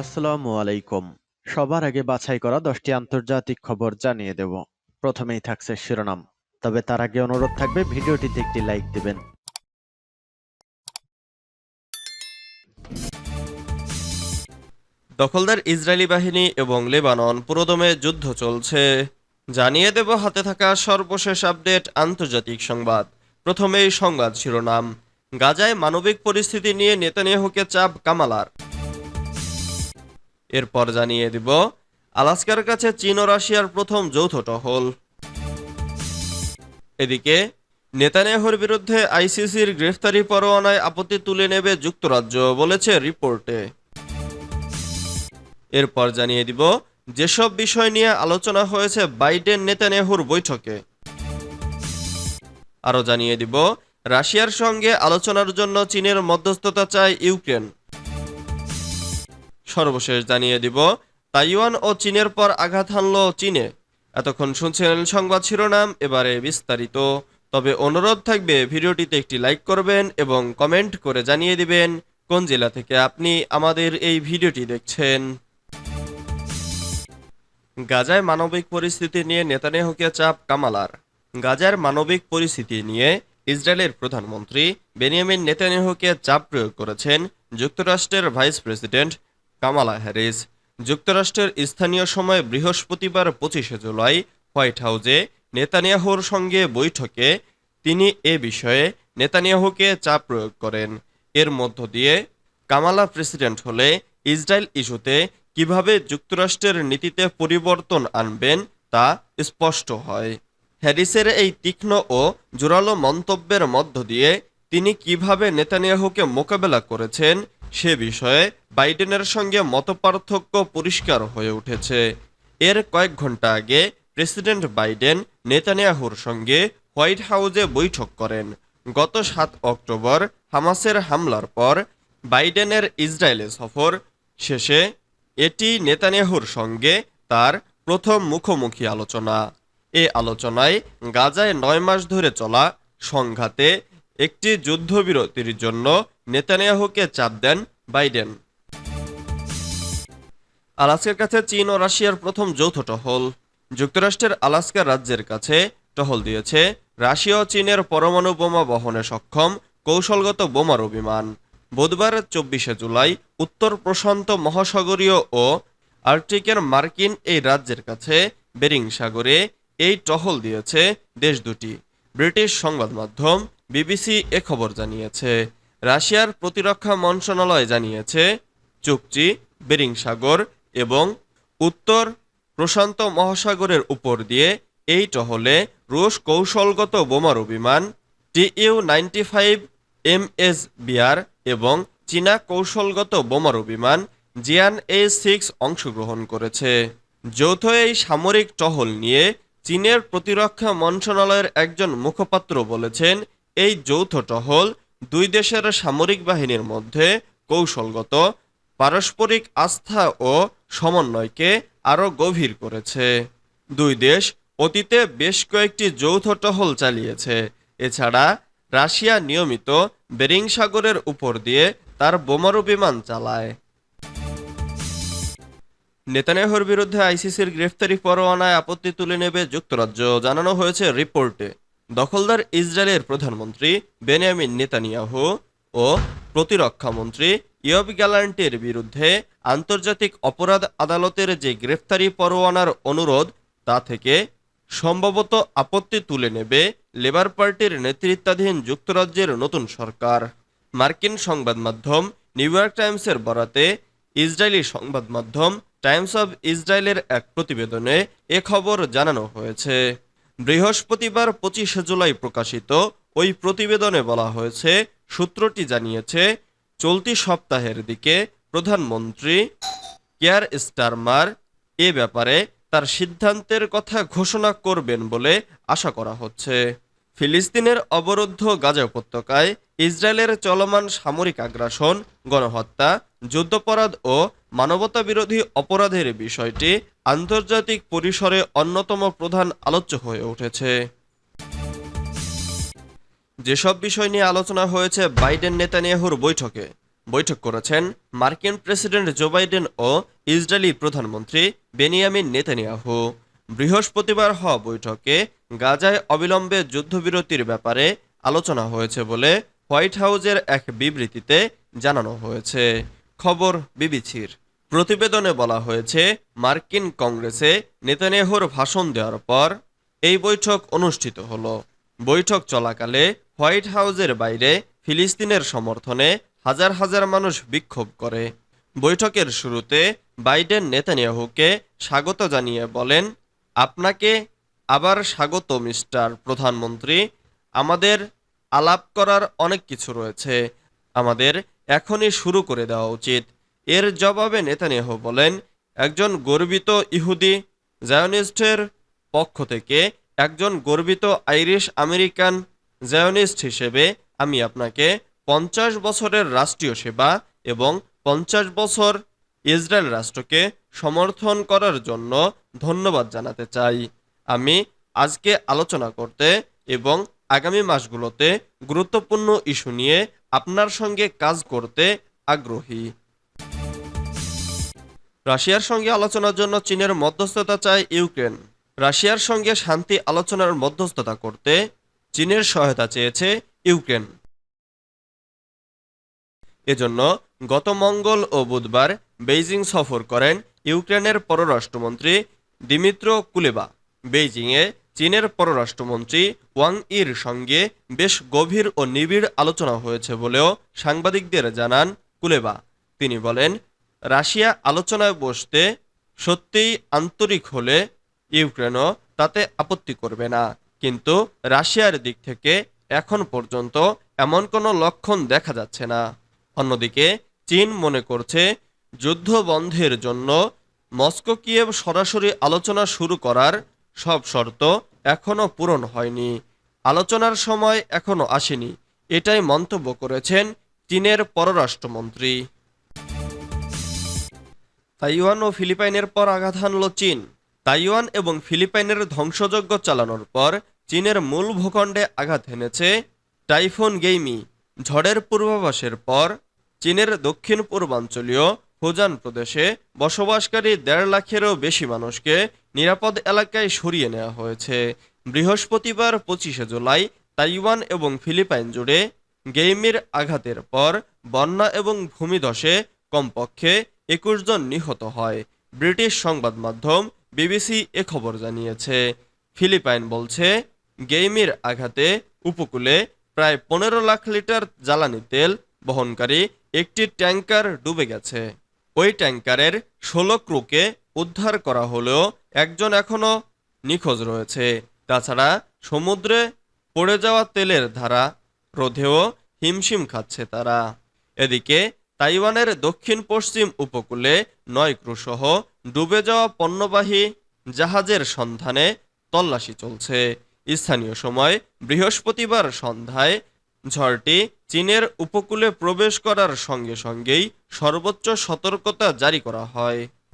আসসালামু আলাইকুম। সবার আগে বাছাই করা দশটি আন্তর্জাতিক খবর জানিয়ে দেব। প্রথমেই থাকছে শিরোনাম। তবে তার আগে অনুরোধ থাকবে, ভিডিওটিতে একটি লাইক দিবেন। দখলদার ইসরায়েলি বাহিনী এবং লেবানন পুরোদমে যুদ্ধ চলছে। জানিয়ে দেব, হাতে থাকা সর্বশেষ আপডেট, আন্তর্জাতিক সংবাদ। প্রথমেই সংবাদ শিরোনাম। গাজায় মানবিক পরিস্থিতি নিয়ে নেতানিয়াহুকে চাপ কামালার। এরপর জানিয়ে দিব, আলাস্কার কাছে চীন ও রাশিয়ার প্রথম যৌথ টহল। এদিকে, নেতানিয়াহুর বিরুদ্ধে আইসিসির গ্রেফতারি পরোয়ানায় আপত্তি তুলে নেবে যুক্তরাজ্য বলেছে রিপোর্টে। এরপর জানিয়ে দিব, যেসব বিষয় নিয়ে আলোচনা হয়েছে বাইডেন নেতানিয়াহুর বৈঠকে। আরও জানিয়ে দিব, রাশিয়ার সঙ্গে আলোচনার জন্য চীনের মধ্যস্থতা চায় ইউক্রেন। সর্বশেষ জানিয়ে দিব, তাইওয়ান ও চীনের পর আঘাত হানল চীনে। এতক্ষণ শুনছিলেন সংবাদ শিরোনাম, এবারে বিস্তারিত। তবে অনুরোধ থাকবে, ভিডিওটিতে একটি লাইক করবেন এবং কমেন্ট করে জানিয়ে দিবেন কোন জেলা থেকে আপনি আমাদের এই ভিডিওটি দেখছেন। গাজায় মানবিক পরিস্থিতি নিয়ে নেতানিয়াহুকে চাপ কামালার। গাজার মানবিক পরিস্থিতি নিয়ে ইসরায়েলের প্রধানমন্ত্রী বেনিয়ামিন নেতানিয়াহুকে চাপ প্রয়োগ করেছেন যুক্তরাষ্ট্রের ভাইস প্রেসিডেন্ট কামালা হ্যারিস, যুক্তরাষ্ট্রের স্থানীয় সময় বৃহস্পতিবার পঁচিশে জুলাই হোয়াইট হাউসে নেতানিয়াহুর সঙ্গে বৈঠকে তিনি এ বিষয়ে নেতানিয়াহুকে চাপ প্রয়োগ করেন। এর মধ্য দিয়ে কামালা প্রেসিডেন্ট হলে ইসরায়েল ইস্যুতে কীভাবে যুক্তরাষ্ট্রের নীতিতে পরিবর্তন আনবেন তা স্পষ্ট হয়। হ্যারিসের এই তীক্ষ্ণ ও জোরালো মন্তব্যের মধ্য দিয়ে তিনি কীভাবে নেতানিয়াহুকে মোকাবেলা করেছেন সে বিষয়ে বাইডেনের সঙ্গে মতপার্থক্য পরিষ্কার হয়ে উঠেছে। এর কয়েক ঘণ্টা আগে প্রেসিডেন্ট বাইডেন নেতানিয়াহুর সঙ্গে হোয়াইট হাউসে বৈঠক করেন। গত সাত অক্টোবর হামাসের হামলার পর বাইডেনের ইসরায়েলে সফর শেষে এটি নেতানিয়াহুর সঙ্গে তার প্রথম মুখোমুখি আলোচনা। এ আলোচনায় গাজায় নয় মাস ধরে চলা সংঘাতে একটি যুদ্ধবিরতির জন্য নেতানিয়াহুকে চাপ দেন বাইডেন। আলাস্কার কাছে চীন ও রাশিয়ার প্রথম যৌথ টহল। যুক্তরাষ্ট্রের আলাস্কা রাজ্যের কাছে টহল দিয়েছে রাশিয়া ও চীনের পরমাণু বোমা বহনে সক্ষম কৌশলগত বোমারু বিমান বুধবার চব্বিশে জুলাই উত্তর প্রশান্ত মহাসাগরীয় ও আর্কটিকের মার্কিন এই রাজ্যের কাছে বেরিং সাগরে এই টহল দিয়েছে দেশ দুটি। ব্রিটিশ সংবাদ মাধ্যম বিবিসি এ খবর জানিয়েছে। রাশিয়ার প্রতিরক্ষা মন্ত্রণালয় জানিয়েছে চুকচি বেরিং সাগর এবং উত্তর প্রশান্ত মহাসাগরের উপর দিয়ে এই টহলে রুশ কৌশলগত বোমারু বিমান TU ninety five M S BR এবং চীনা কৌশলগত বোমারু বিমান জিয়ান এ সিক্স অংশগ্রহণ করেছে। যৌথ এই সামরিক টহল নিয়ে চীনের প্রতিরক্ষা মন্ত্রণালয়ের একজন মুখপাত্র বলেছেন এই যৌথ টহল দুই দেশের সামরিক বাহিনীর মধ্যে কৌশলগত, পারস্পরিক আস্থা ও সমন্বয়কে আরও গভীর করেছে। দুই দেশ অতীতে বেশ কয়েকটি যৌথ টহল চালিয়েছে। এছাড়া রাশিয়া নিয়মিত বেরিং সাগরের উপর দিয়ে তার বোমারু বিমান চালায়। নেতানিয়াহুর বিরুদ্ধে আইসিসির গ্রেফতারি পরোয়ানায় আপত্তি তুলে নেবে যুক্তরাজ্য। জানানো হয়েছে রিপোর্টে। দখলদার ইসরায়েলের প্রধানমন্ত্রী বেনিয়ামিন নেতানিয়াহু ও প্রতিরক্ষামন্ত্রী ইয়ব গ্যালান্টের বিরুদ্ধে আন্তর্জাতিক অপরাধ আদালতের যে গ্রেফতারি পরোয়ানার অনুরোধ, তা থেকে সম্ভবত আপত্তি তুলে নেবে লেবার পার্টির নেতৃত্বাধীন যুক্তরাজ্যের নতুন সরকার। মার্কিন সংবাদ মাধ্যম নিউ ইয়র্ক টাইমসের বরাতে ইসরায়েলি সংবাদ মাধ্যম টাইমস অব ইসরায়েলের এক প্রতিবেদনে এ খবর জানানো হয়েছে। বৃহস্পতিবার পঁচিশে জুলাই প্রকাশিত ওই প্রতিবেদনে বলা হয়েছে, সূত্রটি জানিয়েছে, চলতি সপ্তাহের দিকে প্রধানমন্ত্রী কেয়ার স্টারমার এ ব্যাপারে তার সিদ্ধান্তের কথা ঘোষণা করবেন বলে আশা করা হচ্ছে। ফিলিস্তিনের অবরুদ্ধ গাজা উপত্যকায় ইসরায়েলের চলমান সামরিক আগ্রাসন, গণহত্যা, যুদ্ধাপরাধ ও মানবতা বিরোধী অপরাধের বিষয়টি আন্তর্জাতিক পরিসরে অন্যতম প্রধান আলোচ্য হয়ে উঠেছে। যেসব বিষয় নিয়ে আলোচনা হয়েছে বাইডেন নেতানিয়াহুর বৈঠকে, বৈঠক করেছেন মার্কিন প্রেসিডেন্ট জো বাইডেন ও ইসরায়েলি প্রধানমন্ত্রী বেনিয়ামিন নেতানিয়াহু। বৃহস্পতিবার হওয়া বৈঠকে গাজায় অবিলম্বে যুদ্ধবিরতির ব্যাপারে আলোচনা হয়েছে বলে হোয়াইট হাউজের এক বিবৃতিতে জানানো হয়েছে। খবর বিবিসির। প্রতিবেদনে বলা হয়েছে, মার্কিন কংগ্রেসে নেতানিয়াহুর ভাষণ দেওয়ার পর এই বৈঠক অনুষ্ঠিত হল। বৈঠক চলাকালে হোয়াইট হাউজের বাইরে ফিলিস্তিনের সমর্থনে হাজার হাজার মানুষ বিক্ষোভ করে। বৈঠকের শুরুতে বাইডেন নেতানিয়াহুকে স্বাগত জানিয়ে বলেন, আপনাকে আবার স্বাগত, মিস্টার প্রধানমন্ত্রী। আমাদের আলাপ করার অনেক কিছু রয়েছে। আমাদের এখনই শুরু করে দেওয়া উচিত। এর জবাবে নেতানিয়াহু বলেন, একজন গর্বিত ইহুদি জায়নিস্টের পক্ষ থেকে একজন গর্বিত আইরিশ আমেরিকান জায়নিস্ট হিসেবে আমি আপনাকে পঞ্চাশ বছরের রাষ্ট্রীয় সেবা এবং পঞ্চাশ বছর ইসরায়েল রাষ্ট্রকে সমর্থন করার জন্য ধন্যবাদ জানাতে চাই। আমি আজকে আলোচনা করতে এবং আগামী মাসগুলোতে গুরুত্বপূর্ণ ইস্যু নিয়ে আপনার সঙ্গে কাজ করতে আগ্রহী। রাশিয়ার সঙ্গে আলোচনার জন্য চীনের মধ্যস্থতা চায় ইউক্রেন। রাশিয়ার সঙ্গে শান্তি আলোচনার মধ্যস্থতা করতে চীনের সহায়তা চেয়েছে ইউক্রেন। এজন্য গত মঙ্গল ও বুধবার বেইজিং সফর করেন ইউক্রেনের পররাষ্ট্রমন্ত্রী দিমিত্র কুলেবা। বেইজিংয়ে চীনের পররাষ্ট্রমন্ত্রী ওয়াং ইর সঙ্গে বেশ গভীর ও নিবিড় আলোচনা হয়েছে বলেও সাংবাদিকদের জানান কুলেবা। তিনি বলেন, রাশিয়া আলোচনায় বসতে সত্যিই আন্তরিক হলে ইউক্রেনও তাতে আপত্তি করবে না। কিন্তু রাশিয়ার দিক থেকে এখন পর্যন্ত এমন কোনো লক্ষণ দেখা যাচ্ছে না। অন্যদিকে, চীন মনে করছে যুদ্ধ বন্ধের জন্য মস্কো কিয়েভ সরাসরি আলোচনা শুরু করার সব শর্ত এখনও পূরণ হয়নি। আলোচনার সময় এখনও আসেনি। এটাই মন্তব্য করেছেন চীনের পররাষ্ট্রমন্ত্রী। তাইওয়ান ও ফিলিপাইনের পর আঘাত হানল চীন। তাইওয়ান এবং ফিলিপাইনের ধ্বংসযজ্ঞ চালানোর পর চীনের মূল ভূখণ্ডে আঘাত হেনেছে টাইফুন গেইমি। ঝড়ের পূর্বাভাসের পর চীনের দক্ষিণ পূর্বাঞ্চলীয় হুজান প্রদেশে বসবাসকারী দেড় লাখেরও বেশি মানুষকে নিরাপদ এলাকায় সরিয়ে নেওয়া হয়েছে। বৃহস্পতিবার পঁচিশে জুলাই তাইওয়ান এবং ফিলিপাইন জুড়ে গেইমির আঘাতের পর বন্যা এবং ভূমিধসে কমপক্ষে একুশ জন নিহত হয়। ব্রিটিশ সংবাদ মাধ্যম বিবিসি এ খবর জানিয়েছে। ফিলিপাইন বলছে, গেইমির আঘাতে উপকূলে প্রায় পনেরো লাখ লিটার জ্বালানি তেল বহনকারী একটি ট্যাঙ্কার ডুবে গেছে। ওই ট্যাঙ্কারের ষোলো ক্রুকে উদ্ধার করা হলেও একজন এখনও নিখোঁজ রয়েছে। তাছাড়া সমুদ্রে পড়ে যাওয়া তেলের ধারা রোধেও হিমশিম খাচ্ছে তারা। এদিকে তাইওয়ানের দক্ষিণ পশ্চিম উপকূলে নয় ক্রুসহ ডুবে যাওয়া পণ্যবাহী জাহাজের সন্ধানে তল্লাশি চলছে। স্থানীয় সময় বৃহস্পতিবার সন্ধ্যায় ঝড়টি চীনের উপকূলে প্রবেশ করার সঙ্গে সঙ্গেই সর্বোচ্চ সতর্কতা জারি করা হয়।